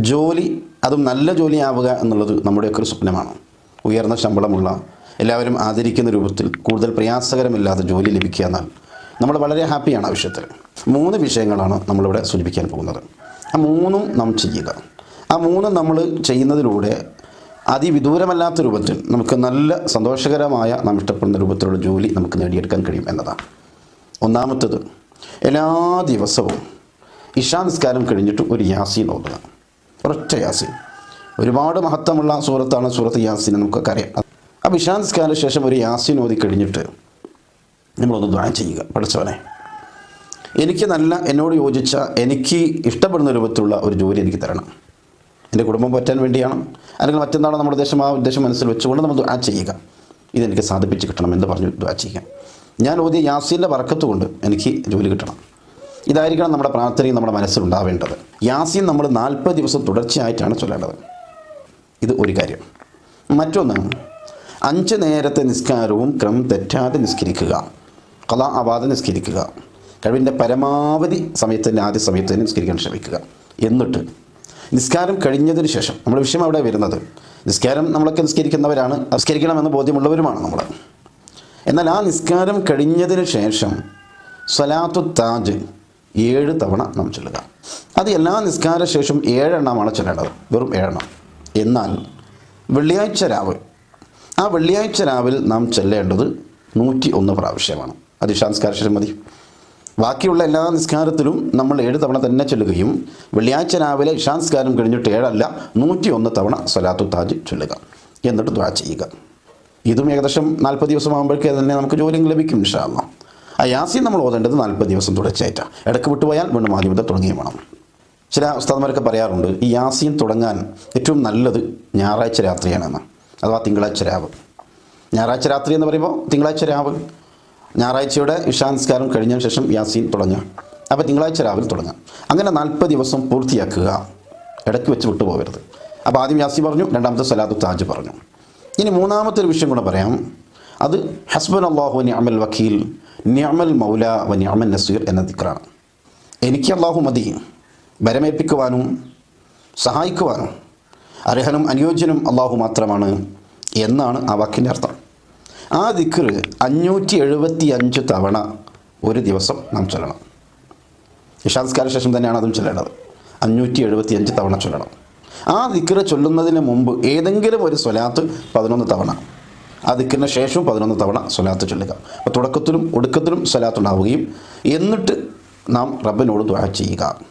ജോലി അതും നല്ല ജോലിയാവുക എന്നുള്ളത് നമ്മുടെയൊക്കെ ഒരു സ്വപ്നമാണ്. ഉയർന്ന ശമ്പളമുള്ള എല്ലാവരും ആദരിക്കുന്ന രൂപത്തിൽ കൂടുതൽ പ്രയാസകരമില്ലാതെ ജോലി ലഭിക്കുക എന്നാൽ നമ്മൾ വളരെ ഹാപ്പിയാണ് ആ വിഷയത്തിൽ. മൂന്ന് വിഷയങ്ങളാണ് നമ്മളിവിടെ സൂചിപ്പിക്കാൻ പോകുന്നത്. ആ മൂന്നും നാം ചെയ്യുക. ആ മൂന്നും നമ്മൾ ചെയ്യുന്നതിലൂടെ അതിവിദൂരമല്ലാത്ത രൂപത്തിൽ നമുക്ക് നല്ല സന്തോഷകരമായ നാം ഇഷ്ടപ്പെടുന്ന രൂപത്തിലുള്ള ജോലി നമുക്ക് നേടിയെടുക്കാൻ കഴിയും എന്നതാണ്. ഒന്നാമത്തത് എല്ലാ ദിവസവും ഇഷാ നിസ്കാരം കഴിഞ്ഞിട്ട് ഒരു യാസീൻ ഓതുക. ഒരൊറ്റ യാസിൻ. ഒരുപാട് മഹത്വമുള്ള സൂറത്താണ് സൂറത്ത് യാസിൻ നമുക്കൊക്കെ അറിയാം. ആ ഇഷാ നിസ്കാര ശേഷം ഒരു യാസിൻ ഓതി കഴിഞ്ഞിട്ട് നമ്മളൊന്ന് ദ്വാരം ചെയ്യുക. പഠിച്ചവനെ എനിക്ക് നല്ല എന്നോട് യോജിച്ച എനിക്ക് ഇഷ്ടപ്പെടുന്ന രൂപത്തിലുള്ള ഒരു ജോലി എനിക്ക് തരണം. എന്റെ കുടുംബം പറ്റാൻ വേണ്ടിയാണ്. അല്ലെങ്കിൽ മറ്റെന്താണോ നമ്മുടെ ഉദ്ദേശം? ആ ഉദ്ദേശം മനസ്സിൽ വെച്ചുകൊണ്ട് നമ്മൾ ദുആ ചെയ്യുക. ഇതെനിക്ക് സാധിപ്പിച്ച് കിട്ടണം എന്ന് പറഞ്ഞു ദുആ ചെയ്യുക. ഞാൻ ഓതിയ യാസീന്റെ വറക്കത്ത് കൊണ്ട് എനിക്ക് ജോലി കിട്ടണം. ഇതായിരിക്കണം നമ്മുടെ പ്രാർത്ഥനയും നമ്മുടെ മനസ്സിലുണ്ടാവേണ്ടത്. യാസീൻ നമ്മൾ നാൽപ്പത് ദിവസം തുടർച്ചയായിട്ടാണ് ചൊല്ലേണ്ടത്. ഇത് ഒരു കാര്യം. മറ്റൊന്ന് അഞ്ച് നേരത്തെ നിസ്കാരവും ക്രമം തെറ്റാതെ നിസ്കരിക്കുക. കല അവാതെ നിസ്കരിക്കുക. കഴിവിന്റെ പരമാവധി സമയത്തിന്റെ ആദ്യ സമയത്ത് തന്നെ നിസ്കരിക്കാൻ ശ്രമിക്കുക. എന്നിട്ട് നിസ്കാരം കഴിഞ്ഞതിന് ശേഷം നമ്മുടെ വിഷയം അവിടെ വരുന്നത്? നിസ്കാരം നമ്മളൊക്കെ നിസ്കരിക്കുന്നവരാണ്. നിസ്കരിക്കണമെന്ന് ബോധ്യമുള്ളവരുമാണ് നമ്മൾ. എന്നാൽ ആ നിസ്കാരം കഴിഞ്ഞതിന് ശേഷം സ്വലാത്തു താജ് ഏഴ് തവണ നാം ചൊല്ലുക. അത് എല്ലാ നിസ്കാര ശേഷം ഏഴെണ്ണമാണ് ചൊല്ലേണ്ടത്. വെറും ഏഴെണ്ണം. എന്നാൽ വെള്ളിയാഴ്ച രാവ്. ആ വെള്ളിയാഴ്ച രാവിൽ നാം ചെല്ലേണ്ടത് നൂറ്റി ഒന്ന് പ്രാവശ്യമാണ്. അത് ശേഷം മതി. ബാക്കിയുള്ള എല്ലാ നിസ്കാരത്തിലും നമ്മൾ ഏഴ് തവണ തന്നെ ചൊല്ലുകയും വെള്ളിയാഴ്ച രാവിലെ ഇഷാനിസ്കാരം കഴിഞ്ഞിട്ട് ഏഴല്ല നൂറ്റി ഒന്ന് തവണ സ്വലാത്തു താജ് ചൊല്ലുക. എന്നിട്ട് ദ്വാ ചെയ്യുക. ഇതും ഏകദേശം നാൽപ്പത് ദിവസമാകുമ്പോഴേക്കേ തന്നെ നമുക്ക് ജോലിയും ലഭിക്കും ഇൻഷാല്ല ആ യാസീൻ നമ്മൾ ഓതേണ്ടത് നാൽപ്പത് ദിവസം തുടർച്ചയായിട്ടാണ് ഇടയ്ക്ക് വിട്ടുപോയാൽ വീണ്ടും ആദ്യമത്തെ തുടങ്ങിയ വേണം. ചില ഉസ്താദന്മാരൊക്കെ പറയാറുണ്ട് ഈ യാസീൻ തുടങ്ങാൻ ഏറ്റവും നല്ലത് ഞായറാഴ്ച രാത്രിയാണെന്ന്. അഥവാ തിങ്കളാഴ്ച രാവ്. ഞായറാഴ്ച രാത്രി എന്ന് പറയുമ്പോൾ തിങ്കളാഴ്ച രാവ്. ഞായറാഴ്ചയുടെ ഇഷാനസ്കാരം കഴിഞ്ഞ ശേഷം യാസീൻ തുടങ്ങുക. അപ്പോൾ തിങ്കളാഴ്ച രാവിലെ തുടങ്ങുക. അങ്ങനെ നാൽപ്പത് ദിവസം പൂർത്തിയാക്കുക. ഇടയ്ക്ക് വെച്ച് വിട്ടുപോകരുത്. അപ്പോൾ ആദ്യം യാസീൻ പറഞ്ഞു രണ്ടാമത്തെ സലാദു താജ് പറഞ്ഞു. ഇനി മൂന്നാമത്തെ ഒരു വിഷയം കൂടെ പറയാം. അത് ഹസ്ബൻ അള്ളാഹു അമൽ വക്കീൽ നിഅമൽ മൗല വ നിയമൽ നസീർ എന്ന ദിക്റാണ്. എനിക്ക് അള്ളാഹു മതി. വരമേൽപ്പിക്കുവാനും സഹായിക്കുവാനും അർഹനും അനുയോജ്യനും അള്ളാഹു മാത്രമാണ് എന്നാണ് ആ വാക്കിന്റെ അർത്ഥം. ആ ദിക്ർ അഞ്ഞൂറ്റി എഴുപത്തി അഞ്ച് തവണ ഒരു ദിവസം നാം ചൊല്ലണം. ഇഷാൻസ്കാര ശേഷം തന്നെയാണ് അതും ചൊല്ലേണ്ടത്. അഞ്ഞൂറ്റി എഴുപത്തി അഞ്ച് തവണ ചൊല്ലണം. ആ ദിക്ർ ചൊല്ലുന്നതിന് മുമ്പ് ഏതെങ്കിലും ഒരു സ്വലാത്ത് പതിനൊന്ന് തവണ ആ ദിക്കിന് ശേഷവും പതിനൊന്ന് തവണ സ്വലാത്ത് ചൊല്ലുക. അപ്പോൾ തുടക്കത്തിലും ഒടുക്കത്തിലും സ്വലാത്ത് ഉണ്ടാവുകയും എന്നിട്ട് നാം റബ്ബിനോട് ദ്വാ ചെയ്യുക.